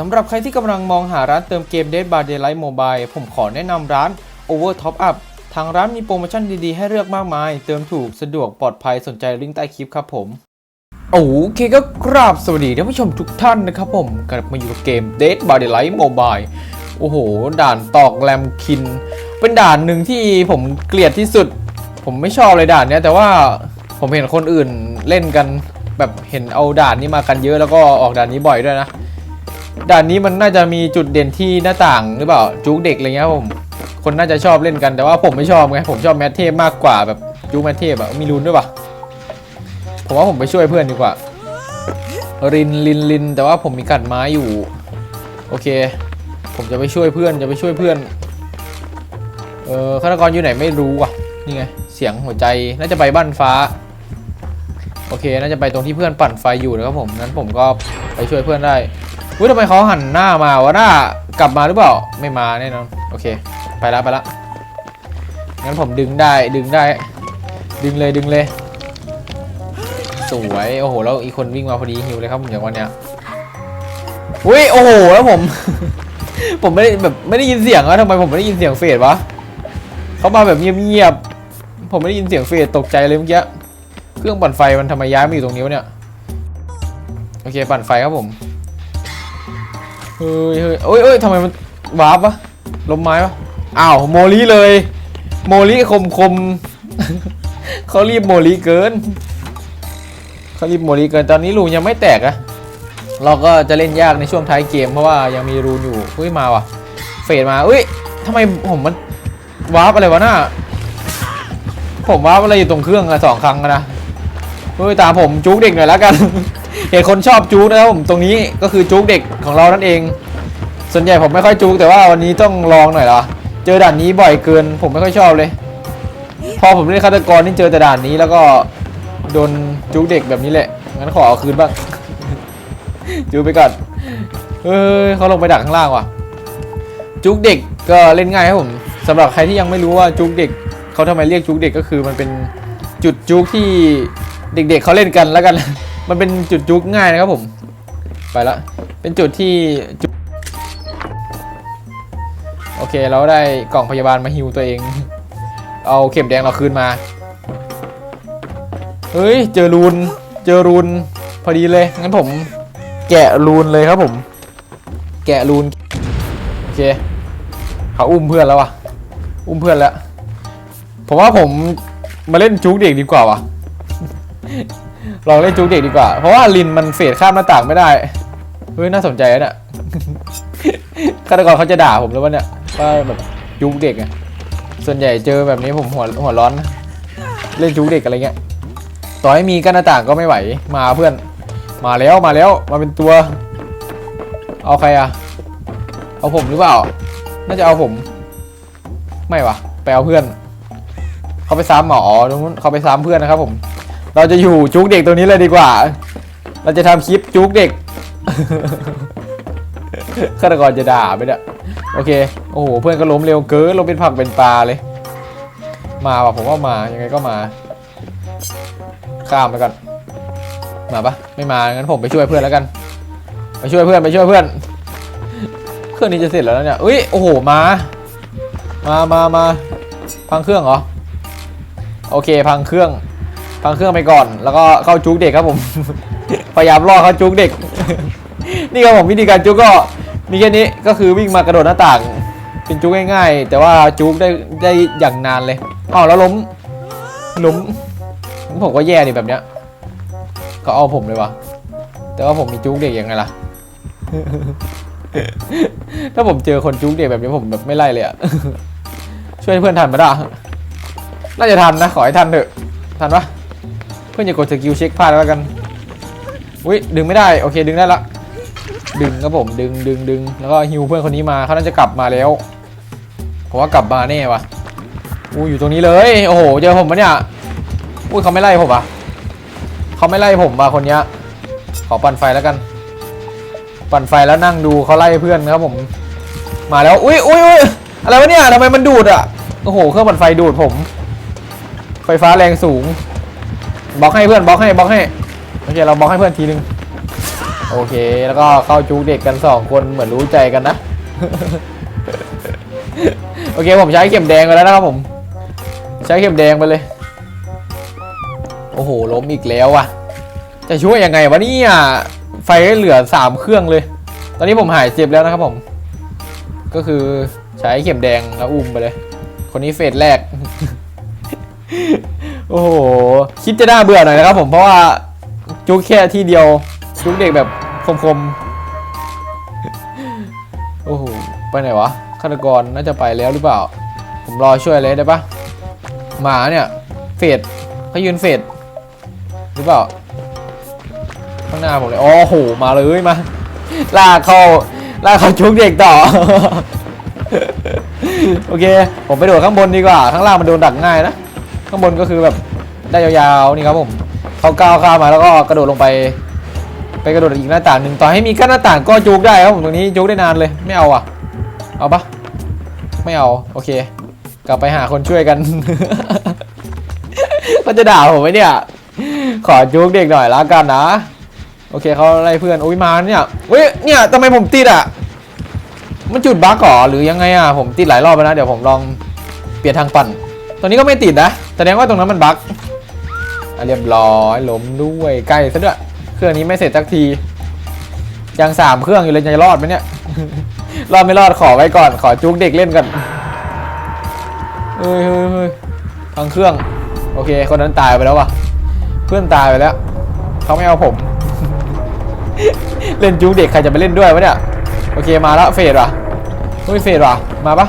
สำหรับใครที่กำลังมองหาร้านเติมเกม Dead by Daylight Mobile ผมขอแนะนำร้าน Over Top Up ทางร้านมีโปรโมชั่นดี ๆ ให้เลือกมากมาย เติมถูกสะดวกปลอดภัยสนใจลิงก์ใต้คลิปครับผม โอเคก็กราบสวัสดีท่านผู้ชมทุกท่านนะครับผม กลับมาอยู่กับเกม Dead by Daylight Mobile โอ้โห ด่านตอกแรมคิน เป็นด่านหนึ่งที่ผมเกลียดที่สุด ผมไม่ชอบเลยด่านเนี้ยแต่ว่าผมเห็นคนอื่นเล่นกันแบบเห็นเอาด่านนี้มากันเยอะแล้วก็ออกด่านนี้บ่อยด้วยนะ ด่านนี้มันน่าจะมีจุดเด่นที่หน้าต่างหรือเปล่าจุกเด็กอะไรเงี้ยผมคนน่าจะชอบเล่นกันแต่ว่าผมไม่ชอบไงผมชอบแมทเทพมากกว่าแบบจุกแมทเทพอะมีรุนด้วยปะผมว่าผมไปช่วยเพื่อนดีกว่า รินลินลินแต่ว่าผมมีกัดไม้อยู่ โอเค ผมจะไปช่วยเพื่อนจะไปช่วยเพื่อนเออฆาตกรอยู่ไหนไม่รู้ว่ะนี่ไงเสียงหัวใจน่าจะไปบ้านฟ้า โอเค น่าจะไปตรงที่เพื่อนปั่นไฟอยู่นะครับผมงั้นผมก็ไปช่วยเพื่อนได้ อุ้ยทำไมเขาหันหน้ามาวะหน้ากลับมาหรือเปล่าไม่มาแน่นอนโอเค ไปละไปละงั้นผมดึงได้ดึงได้ ดึงเลยดึงเลย สวยโอ้โหแล้วอีกคนวิ่งมาพอดีหิวเลยครับผมอย่างวันเนี้ยอุ้ยโอ้โหแล้วผม ผมไม่ได้แบบไม่ได้ยินเสียงอะทำไมผมไม่ได้ยินเสียงเฟดวะเขามาแบบเงียบๆผมไม่ได้ยินเสียงเฟดตกใจเลยเมื่อกี้เครื่องปั่นไฟมันทำไมย้ายมาอยู่ตรงนี้วะเนี่ยโอเคปั่นไฟครับผม เฮ้ยเฮ้ยเอ้ยเอ้ยทำไมมันวาร์ปวะล้มไม้วะอ้าวโมลีเลย โมลีคมคมเขารีบโมลีเกินเขารีบโมลีเกินตอนนี้รูยังไม่แตกอะเราก็จะเล่นยากในช่วงท้ายเกมเพราะว่ายังมีรูนอยู่อุ้ยมาว่ะ เฟดมาอุ้ยทำไมผมมันวาร์ปอะไรวะหน้าผมวาร์ปอะไรอยู่ตรงเครื่องอะสองครั้งนะเฮ้ยตามผมจุกเด็กหน่อยแล้วกัน เห็นคนชอบจุกนะครับผมตรงนี้ก็คือจุกเด็กของเรานั่นเอง ส่วนใหญ่ผมไม่ค่อยจุกแต่ว่าวันนี้ต้องลองหน่อยละเจอด่านนี้บ่อยเกิน ผมไม่ค่อยชอบเลย พอผมเล่นฆาตกรนี่เจอแต่ด่านนี้แล้วก็โดนจุกเด็กแบบนี้แหละงั้นขอเอาคืนบ้างจูไปก่อนเฮ้ยเขาลงไปดักข้างล่างว่ะ จุกเด็กก็เล่นง่ายครับผมสำหรับใครที่ยังไม่รู้ว่าจุกเด็กเขาทำไมเรียกจุกเด็กก็คือมันเป็นจุดจุกที่เด็กๆเขาเล่นกันแล้วกัน มันเป็นจุดจุกง่ายนะครับผม ไปละ เป็นจุดที่จุกโอเค เราได้กล่องพยาบาลมาฮิวตัวเอง เอาเข็มแดงเราคืนมา เฮ้ย เจอรูน เจอรูน พอดีเลย งั้นผม แกะรูนเลยครับผม แกะรูน โอเค เขาอุ้มเพื่อนแล้ววะอุ้มเพื่อนแล้ว ผมว่าผมมาเล่นจุกเด็กดีกว่าวะ ลองเล่นจุกเด็กดีกว่า เพราะว่าลินมันเฟดข้ามหน้าต่างไม่ได้ เฮ้ยน่าสนใจนะเนี่ยฆาตกรเขาจะด่าผมแล้ววะเนี่ยว่าแบบจุกเด็กอะส่วนใหญ่เจอแบบนี้ผมหัวหัวร้อนนะเล่นจุกเด็กอะไรเงี้ย ต่อให้มีกั้นหน้าต่างก็ไม่ไหว มาเพื่อน มาแล้วมาแล้ว มาเป็นตัว เอาใครอะเอาผมหรือเปล่า น่าจะเอาผม ไม่วะไปเอาเพื่อน เขาไปซ้ำหมอตรงนู้นเขาไปซ้ำเพื่อนนะครับผม เราจะอยู่จุกเด็กตัวนี้เลยดีกว่า เราจะทำคลิปจุกเด็กฆาตกรจะด่าไปเนี่ยโอเค โอ้โห เพื่อนก็ล้มเร็วเกินลงเป็นผักเป็นปลาเลย มาว่ะผมว่ามา ยังไงก็มา ข้ามไปก่อน มาปะไม่มา งั้นผมไปช่วยเพื่อนแล้วกัน ไปช่วยเพื่อน ไปช่วยเพื่อน เครื่องนี้จะเสร็จแล้วเนี่ยอุ้ย โอ้โห มา มามามา พังเครื่องเหรอ โอเค พังเครื่อง พังเครื่องไปก่อน แล้วก็เข้าจุกเด็กครับผม พยายามล่อเขาจุกเด็ก นี่ครับผมวิธีการจุกก็มีแค่นี้ก็คือวิ่งมากระโดดหน้าต่าง เป็นจุกง่ายๆ แต่ว่าจุกได้ได้อย่างนานเลยอ๋อแล้วล้มล้มผมก็แย่ดิแบบเนี้ย ก็เอาผมเลยวะแต่ว่าผมมีจุกเด็กยังไงล่ะ ถ้าผมเจอคนจุกเด็กแบบนี้ผมแบบไม่ไล่เลยอะช่วยเพื่อนทันมาได้น่าจะทันนะขอให้ทันเถอะทันปะ พื่อนอย่ากดสกิลเช็คพลาดแล้วกันอุ้ยดึงไม่ได้โอเคดึงได้ละดึงครับผมดึงดึงดึงแล้วก็ฮิวเพื่อนคนนี้มาเขาน่าจะกลับมาแล้วผมว่ากลับมาแน่วะอู้อยู่ตรงนี้เลยโอ้โหเจอผมปะเนี่ยอุ้ยเขาไม่ไล่ผมอะเขาไม่ไล่ผมว่ะคนเนี้ยขอปั่นไฟแล้วกัน ปั่นไฟแล้วนั่งดูเขาไล่เพื่อนนะครับผม มาแล้วอุ้ยอุ้ยอุ้ยอะไรวะเนี่ยทำไมมันดูดอะโอ้โหเครื่องปั่นไฟดูดผม ไฟฟ้าแรงสูง บล็อกให้เพื่อนบล็อกให้บล็อกให้โอเคเราบล็อกให้เพื่อนทีนึงโอเค แล้วก็เข้าจุกเด็กกันสองคนเหมือนรู้ใจกันนะ โอเคผมใช้เข็มแดงไปแล้วนะครับผม ใช้เข็มแดงไปเลย โอ้โหล้มอีกแล้วอะ จะช่วยยังไงวะเนี่ยไฟเหลือสามเครื่องเลย ตอนนี้ผมหายเจ็บแล้วนะครับผม ก็คือใช้เข็มแดงแล้วอุ้มไปเลย คนนี้เฟสแรก โอ้โห คิดจะน่าเบื่อหน่อยนะครับผมเพราะว่าจุกแค่ที่เดียว จุกเด็กแบบคมๆ โอ้โห ไปไหนวะฆาตกรน่าจะไปแล้วหรือเปล่า ผมรอช่วยเลยได้ปะหมาเนี่ย เฟดเขายืนเฟดหรือเปล่า ข้างหน้าผมเลยโอ้โห มาเลยมาลากเข้าลากเข้าจุกเด็กต่อ โอเค ผมไปโดดข้างบนดีกว่า ข้างล่างมันโดนดักง่ายนะ ข้างบนก็คือแบบได้ยาวๆนี่ครับผมเขาก้าวข้ามมาแล้วก็กระโดดลงไป ไปกระโดดอีกหน้าต่างหนึ่งต่อให้มีกั้นหน้าต่างก็จุกได้ครับผมตรงนี้จุกได้นานเลยไม่เอาอะ เอาปะไม่เอาโอเค กลับไปหาคนช่วยกัน ก็จะด่าผมไหมเนี่ย ขอจุกเด็กหน่อยละกันนะโอเคเขาไล่เพื่อนอุ้ยมาเนี่ยเว้ยเนี่ยทำไมผมติดอะมันจุดบั๊กหรอหรือยังไงอะผมติดหลายรอบแล้วนะเดี๋ยวผมลองเปลี่ยนทางปั่น ตอนนี้ก็ไม่ติดนะแสดงว่าตรงนั้นมันบั๊กอะเรียบร้อยล้มด้วยใกล้ซะด้วย เครื่องนี้ไม่เสร็จสักที ยังสามเครื่องอยู่เลยจะรอดไหมเนี่ย รอดไม่รอดขอไว้ก่อน ขอจุกเด็กเล่นก่อนเฮ้ยเฮ้ยเฮ้ยทางเครื่อง โอเค คนนั้นตายไปแล้ววะเพื่อนตายไปแล้ว เขาไม่เอาผม เล่นจุกเด็กใครจะไปเล่นด้วยวะเนี่ย โอเคมาแล้วเฟดว่ะเฮ้ยเฟดว่ะ มาปะ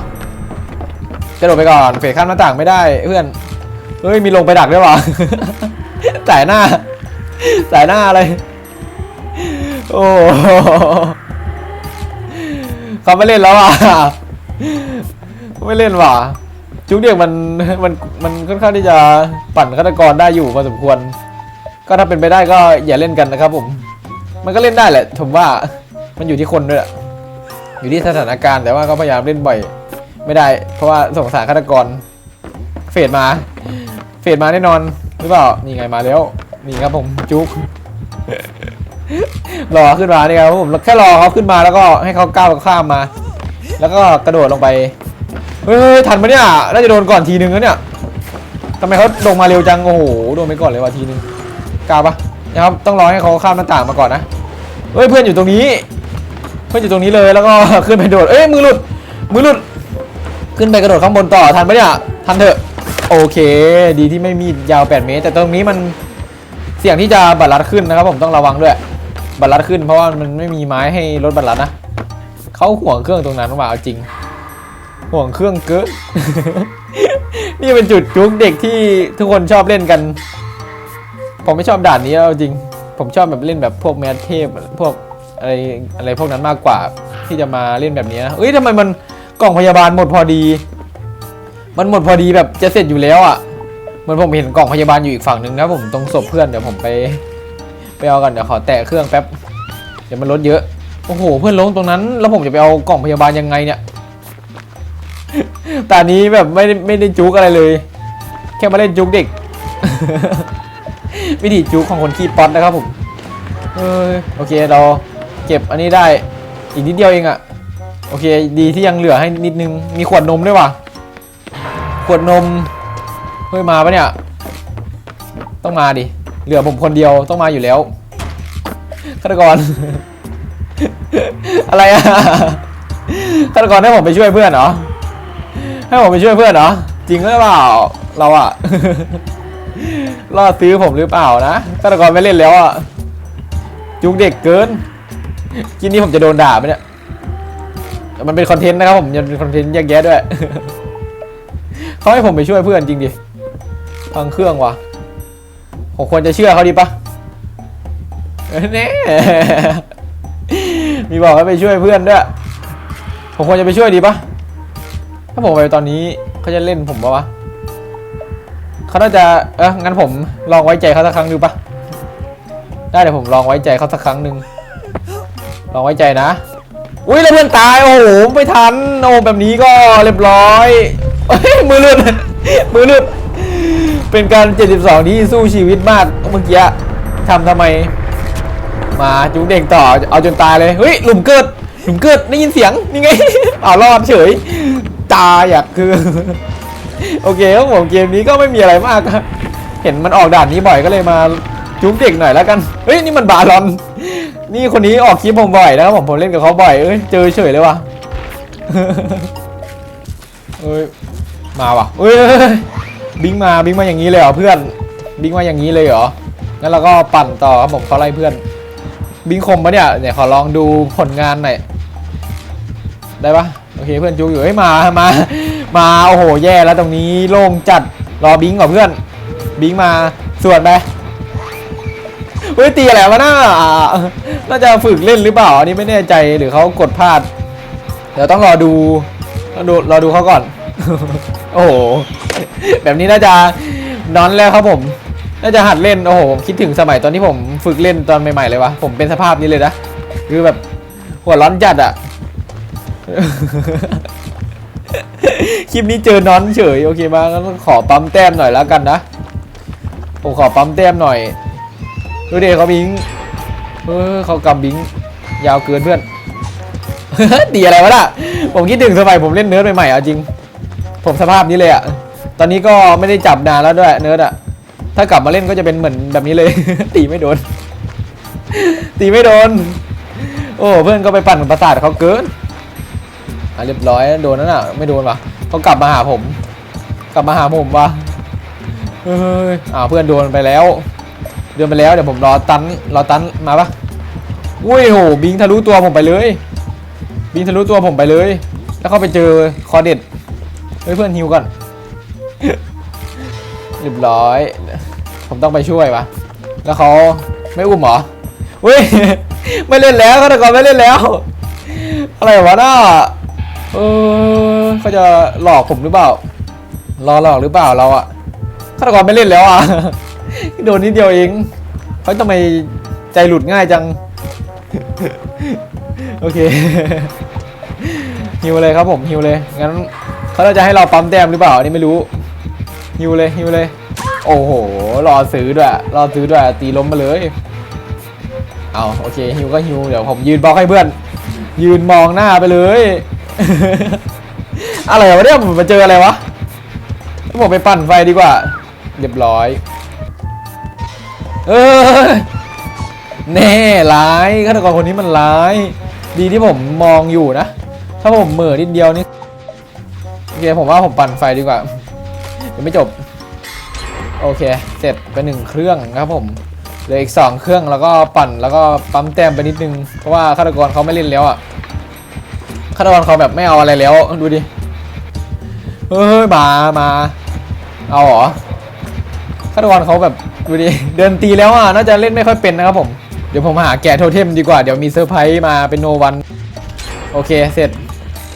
กระโดดไปก่อนเฟดข้ามหน้าต่างไม่ได้เพื่อนเฮ้ยมีลงไปดักด้วยว่ะสายหน้าสายหน้าเลยโอ้โหเขาไม่เล่นแล้วอะไม่เล่นว่ะจุกเด็กมันมันมันค่อนข้างที่จะปั่นฆาตกรได้อยู่พอสมควร ก็ถ้าเป็นไปได้ก็อย่าเล่นกันนะครับ ผม มันก็เล่นได้แหละผมว่ามันอยู่ที่คนด้วยอยู่ที่สถานการณ์แต่ว่าก็พยายามเล่นบ่อย ไม่ได้ เพราะว่าสงสารฆาตกร เฟดมา เฟดมาแน่นอน หรือเปล่า นี่ไงมาแล้ว นี่ครับผมจุก รอขึ้นมานี่ครับผม แค่รอเขาขึ้นมาแล้วก็ให้เขาก้าวข้ามมา แล้วก็กระโดดลงไป เฮ้ย ทันปะเนี่ย น่าจะโดนก่อนทีนึงแล้วเนี่ยทำไมเขาลงมาเร็วจัง โอ้โห โดนไปก่อนเลยว่ะทีนึงกล้าปะนะครับ ต้องรอให้เขาข้ามหน้าต่างมาก่อนนะ เฮ้ย เพื่อนอยู่ตรงนี้ เพื่อนอยู่ตรงนี้เลย แล้วก็ขึ้นไปโดด เอ้ย มือหลุด มือหลุด ขึ้นไปกระโดดข้างบนต่อทันปะเนี่ยทันเถอะโอเค ดีที่ไม่มียาว 8 เมตร แต่ตรงนี้มันเสี่ยงที่จะบัตรลัดขึ้นนะครับผมต้องระวังด้วย บัตรลัดขึ้นเพราะว่ามันไม่มีไม้ให้ลดบัตรลัดนะเขาห่วงเครื่องตรงนั้นว่าเอาจริง ห่วงเครื่องเกินนี่เป็นจุดจุกเด็กที่ทุกคนชอบเล่นกัน ผมไม่ชอบด่านนี้เอาจริง ผมชอบแบบเล่นแบบพวกแมทเทพพวกอะไรอะไรพวกนั้นมากกว่าที่จะมาเล่นแบบนี้นะเอ้ยทำไมมัน กล่องพยาบาลหมดพอดี มันหมดพอดีแบบจะเสร็จอยู่แล้วอะเหมือนผมเห็นกล่องพยาบาลอยู่อีกฝั่งหนึ่งนะผมตรงศพเพื่อนเดี๋ยวผมไปไปเอากันเดี๋ยวขอแตะเครื่องแป๊บเดี๋ยวมันลดเยอะโอ้โหเพื่อนลงตรงนั้น แล้วผมจะไปเอากล่องพยาบาลยังไงเนี่ยแต่อันนี้แบบไม่ได้ไม่ได้จุกอะไรเลย แค่มาเล่นจุกเด็ก วิธีจุกของคนขี้ป๊อตนะครับผมเออโอเคเราเก็บอันนี้ได้อีกนิดเดียวเองอะ โอเค ดีที่ยังเหลือให้นิดนึง มีขวดนมด้วยว่ะ ขวดนม เฮ้ยมาปะเนี่ย ต้องมาดิ เหลือผมคนเดียวต้องมาอยู่แล้วฆาตกร อะไรอะฆาตกรให้ผมไปช่วยเพื่อนเหรอ ให้ผมไปช่วยเพื่อนเหรอ จริงหรือเปล่า เราอะล่อซื้อผมหรือเปล่านะฆาตกรไม่เล่นแล้วอะจุกเด็กเกินกินนี้ผมจะโดนด่าไหมเนี่ย มันเป็นคอนเทนต์นะครับผมยังเป็นคอนเทนต์แยกแยะด้วย เขาให้ผมไปช่วยเพื่อนจริงดิพังเครื่องวะผมควรจะเชื่อเขาดีปะเอ้ยแน่มีบอกให้ไปช่วยเพื่อนด้วย ผมควรจะไปช่วยดีปะถ้าผมไปตอนนี้เขาจะเล่นผมปะวะเขาน่าจะเอองั้นผมลองไว้ใจเขาสักครั้งดูปะได้เดี๋ยวผมลองไว้ใจเขาสักครั้งหนึ่งลองไว้ใจนะ อุ้ยแล้วเพื่อนตายโอ้โหไม่ทันโอ้แบบนี้ก็เรียบร้อยมือหลุดมือหลุดเป็นการ 72 ที่สู้ชีวิตมากเมื่อกี้ทำทำไม มาจุกเด็กต่อเอาจนตายเลยเฮ้ยหลุมเกิดหลุมเกิดได้ยินเสียงนี่ไงเอารอดเฉยตาอยอะคือ โอเคครับผมเกมนี้ก็ไม่มีอะไรมากครับเห็นมันออกด่านนี้บ่อยก็เลยมาจุกเด็กหน่อยแล้วกันเฮ้ยนี่มันบาลอน นี่คนนี้ออกคลิปผมบ่อยนะครับผมผมเล่นกับเขาบ่อยเอ้ยเจอเฉยเลยว่ะเอ้ยมาว่ะเอ้ยบิงมาบิงมาอย่างนี้เลยเหรอเพื่อนบิงมาอย่างนี้เลยเหรองั้นเราก็ปั่นต่อครับผมเขาไล่เพื่อน บิงคมปะเนี่ยเนี่ยขอลองดูผลงานหน่อยได้ปะโอเคเพื่อนจูอยู่เฮ้ยมามามาโอ้โหแย่แล้วตรงนี้โล่งจัดรอบิงก่อนเพื่อน บิงมาส่วนไปเฮ้ยตีอะไรวะน่า น่าจะฝึกเล่นหรือเปล่า อันนี้ไม่แน่ใจหรือเขากดพลาด เดี๋ยวต้องรอดูรอดูรอดูเขาก่อน โอ้โห แบบนี้น่าจะนอนแล้วครับผม น่าจะหัดเล่น โอ้โหผมคิดถึงสมัยตอนที่ผมฝึกเล่นตอนใหม่ๆเลยวะ ผมเป็นสภาพนี้เลยนะ คือแบบหัวร้อนจัดอะคลิปนี้เจอนอนเฉย โอเคมางั้นขอปั๊มแต้มหน่อยแล้วกันนะ ผมขอปั๊มแต้มหน่อย ดูเด็เขาบิง เออเขากำบิงยาวเกินเพื่อน ดีอะไรวะล่ะ ผมคิดถึงสมัยผมเล่นเนิร์ดใหม่ๆเอาจริง ผมสภาพนี้เลยอะตอนนี้ก็ไม่ได้จับนานแล้วด้วยเนิร์ดอะถ้ากลับมาเล่นก็จะเป็นเหมือนแบบนี้เลย ตีไม่โดน ตีไม่โดน โอ้เพื่อนก็ไปปั่นประสาทเขาเกินอะเรียบร้อยโดนนั่นอะไม่โดนวะเขากลับมาหาผม กลับมาหาผมวะเฮ้ยอ้าวเพื่อนโดนไปแล้ว ดินไปแล้วเดี๋ยวผมรอตันรอตันมาปะอุ้ยโหบิงทะลุตัวผมไปเลย บินทะลุตัวผมไปเลย แล้วเขาไปเจอคอเด็ดเฮ้ยเพื่อนฮิวก่อนเรียบร้อย ผมต้องไปช่วยวะแล้วเขาไม่อุ้มเหรอเฮ้ยไม่เล่นแล้วฆาตกรไม่เล่นแล้ว อะไรวะน่าเออเขาจะหลอกผมหรือเปล่ารอหลอกหรือเปล่าเราอะฆาตกรไม่เล่นแล้วอะ โดนนิดเดียวเองเขาทำไมใจหลุดง่ายจัง โอเคฮิวเลยครับผมฮิวเลยงั้นเขาจะให้เราปั๊มแต้มหรือเปล่าอันนี้ไม่รู้ฮิวเลยฮิวเลย โอ้โหรอซื้อด้วยรอซื้อด้วยตีล้มมาเลยเอาโอเคฮิวก็ฮิวเดี๋ยวผมยืนบล็อกให้เพื่อน ยืนมองหน้าไปเลย อะไรวะเนี่ยผมมาเจออะไรวะผมไปปั่นไฟดีกว่า เรียบร้อย เออแน่ร้ายฆาตกรคนนี้มันร้าย ดีที่ผมมองอยู่นะ ถ้าผมเหม่อนิดเดียวนี่โอเคผมว่าผมปั่นไฟดีกว่ายังไม่จบ โอเค เสร็จไปหนึ่งเครื่องครับผมเหลืออีกสองเครื่องแล้วก็ปั่นแล้วก็ปั๊มแต้มไปนิดนึง เพราะว่าฆาตกรเขาไม่เล่นแล้วอะฆาตกรเขาแบบไม่เอาอะไรแล้ว ดูดิ เฮ้ยมามา เอาเหรอาตกรเขาแบบดูดิเดินตีแล้วอะน่าจะเล่นไม่ค่อยเป็นนะครับผมเดี๋ยวผมหาแกะโทเทมดีกว่าเดี๋ยวมีเซอร์ไพรส์มาเป็นโนวันโอเคเสร็จ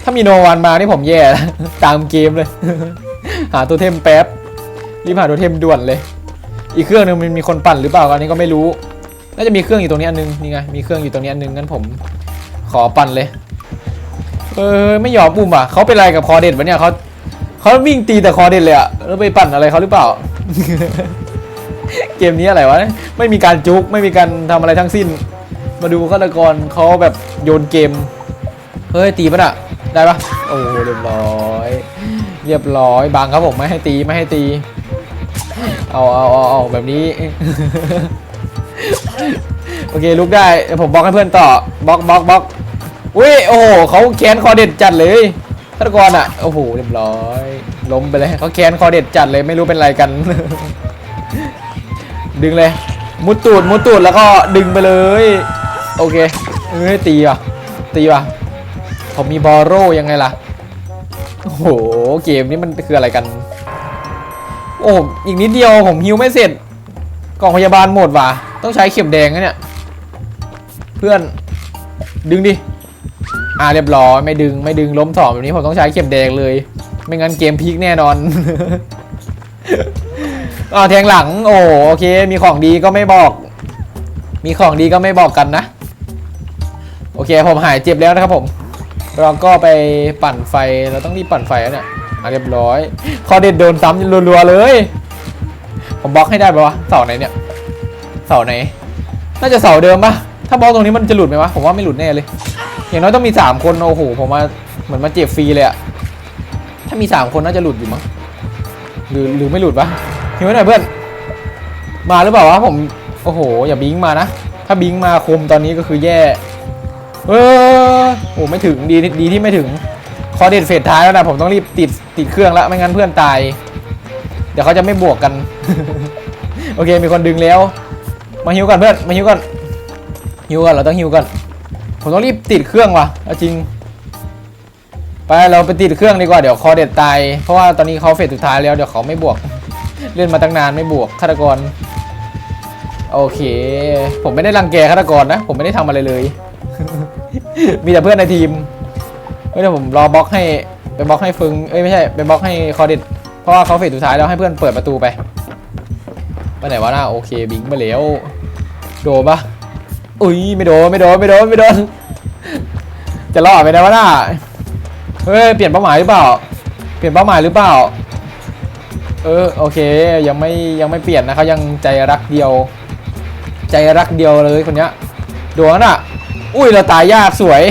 ถ้ามีโนวันมานี่ผมแย่ตามเกมเลย หาโทเทมแป๊บรีบหาโทเทมด่วนเลย อีกเครื่องหนึงมันมีคนปั่นหรือเปล่าอันนี้ก็ไม่รู้น่าจะมีเครื่องอยู่ตรงนี้อันนึงนี่ไงมีเครื่องอยู่ตรงนี้อันนึงงั้นผมขอปั่นเลยเออไม่ยอมปุ่มอะเขาเป็นไรกับคอเด็ดวะเนี่ยเขา เขาวิ่งตีแต่คอเด็ดเลยอะแล้วไปปั่นอะไรเขาหรือเปล่า เกมนี้อะไรวะ ไม่มีการจุกไม่มีการทำอะไรทั้งสิ้น มาดูฆาตกรเขาแบบโยนเกม เฮ้ยตีปะน่ะ ได้ปะโอ้เรียบร้อย เรียบร้อย บางครับผมไม่ให้ตีไม่ให้ตี เอาเอาเอาเอาแบบนี้ โอเคลุกได้ผมบล็อกให้เพื่อนต่อบล็อกบล็อกบล็อกอุ้ยโอ้โหเขาแค้นคอเด็ดจัดเลย ฆาตกรอะ โอ้โห เรียบร้อย ล้มไปเลยเขาแค้นคอเด็ดจัดเลยไม่รู้เป็นไรกัน ดึงเลย มุดตูด มุดตูดแล้วก็ดึงไปเลย โอเค เอ้ยตีว่ะ ตีว่ะ ผมมีบอโร่ยังไงล่ะ โอ้โห เกมนี้มันคืออะไรกัน โอ้ อีกนิดเดียวผมฮิวไม่เสร็จ กล่องพยาบาลหมดว่ะ ต้องใช้เข็มแดงนะเนี่ย เพื่อน ดึงดิ อ่าเรียบร้อยไม่ดึงไม่ดึงล้มสองแบบนี้ผมต้องใช้เข็มแดงเลย ไม่งั้นเกมพลิกแน่นอนอ่าแทงหลัง โอ้โอเค มีของดีก็ไม่บอก มีของดีก็ไม่บอกกันนะ โอเคผมหายเจ็บแล้วนะครับผม เราก็ไปปั่นไฟเราต้องรีบปั่นไฟแล้วเนี่ยอะเรียบร้อยคอเด็ดโดนซ้ำรัวๆเลย ผมบล็อกให้ได้ปะวะเสาไหนเนี่ยเสาไหน น่าจะเสาเดิมปะถ้าบล็อกตรงนี้มันจะหลุดไหมวะผมว่าไม่หลุดแน่เลย อย่างน้อยต้องมีสามคนโอ้โหผมมาเหมือนมาเจ็บฟรีเลยอะถ้ามีสามคนน่าจะหลุดอยู่มั้งหรือหรือไม่หลุดวะหิวหน่อยเพื่อน มาหรือเปล่าวะผมโอ้โห อย่าบิงมานะ ถ้าบิงมาคมตอนนี้ก็คือแย่เออโอ้ไม่ถึงดีดีที่ไม่ถึงคอเด็ดเฟสท้ายแล้วนะผมต้องรีบติดติดเครื่องแล้วไม่งั้นเพื่อนตาย เดี๋ยวเขาจะไม่บวกกัน โอเคมีคนดึงแล้ว มาฮิวกันเพื่อนมาฮิวกันฮิวกันเราต้องฮิวกัน ผมต้องรีบติดเครื่องว่ะจริง ไปเราไปติดเครื่องดีกว่าเดี๋ยวคอเด็ดตาย เพราะว่าตอนนี้เขาเฟสสุดท้ายแล้วเดี๋ยวเขาไม่บวก เล่นมาตั้งนานไม่บวกฆาตกร โอเค ผมไม่ได้รังแกฆาตกรนะ ผมไม่ได้ทำอะไรเลย มีแต่เพื่อนในทีมเฮ้ยเดี๋ยวผมรอบล็อกให้ไปบล็อกให้ฟึงเอ้ยไม่ใช่ไปบล็อกให้คอเด็ดเพราะว่าเขาเฟสสุดท้ายแล้วให้เพื่อนเปิดประตูไปไปไหนวะน่าโอเคบิงไปแล้วโดนปะ อุ้ยไม่โดนไม่โดนไม่โดนไม่โดน จะรอดไปได้วะน่าเฮ้ยเปลี่ยนเป้าหมายหรือเปล่า เปลี่ยนเป้าหมายหรือเปล่า เออโอเคยังไม่ยังไม่เปลี่ยนนะเขายังใจรักเดียว ใจรักเดียวเลยคนเนี้ยโดนอะ อุ้ยเราตายยากสวย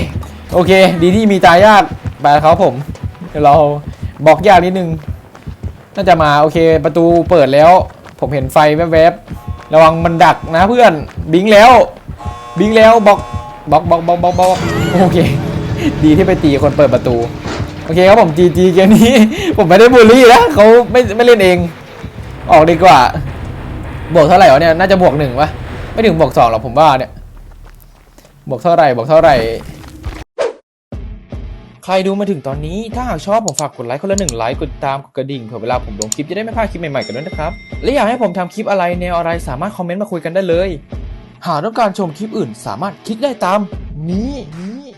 โอเค ดีที่มีตายยากไปเขาผมเดี๋ยวเราบอกยากนิดนึงน่าจะมาโอเคประตูเปิดแล้ว ผมเห็นไฟแวบๆระวังมันดักนะเพื่อนบิงแล้ว บิงแล้วบล็อกบล็อกบล็อกบล็อกบล็อกบล็อกโอเค ดีที่ไปตีคนเปิดประตู โอเคครับผมจีจีเกมนี้ ผมไม่ได้บูลลี่นะเขาไม่ไม่เล่นเอง ออกดีกว่า บวกเท่าไหร่วะเนี่ย น่าจะบวกหนึ่งวะไม่ถึงบวกสองหรอกผมว่าเนี่ย บวกเท่าไหร่บวกเท่าไหร่ ใครดูมาถึงตอนนี้ ถ้าหากชอบผมฝากกดไลค์คนละหนึ่งไลค์ กดติดตามกดกระดิ่งเผื่อเวลาผมลงคลิปจะได้ไม่พลาดคลิปใหม่ๆกันด้วยนะครับ และอยากให้ผมทำคลิปอะไรแนวอะไรสามารถคอมเมนต์มาคุยกันได้เลย หากต้องการชมคลิปอื่นสามารถคลิกได้ตามนี้นี้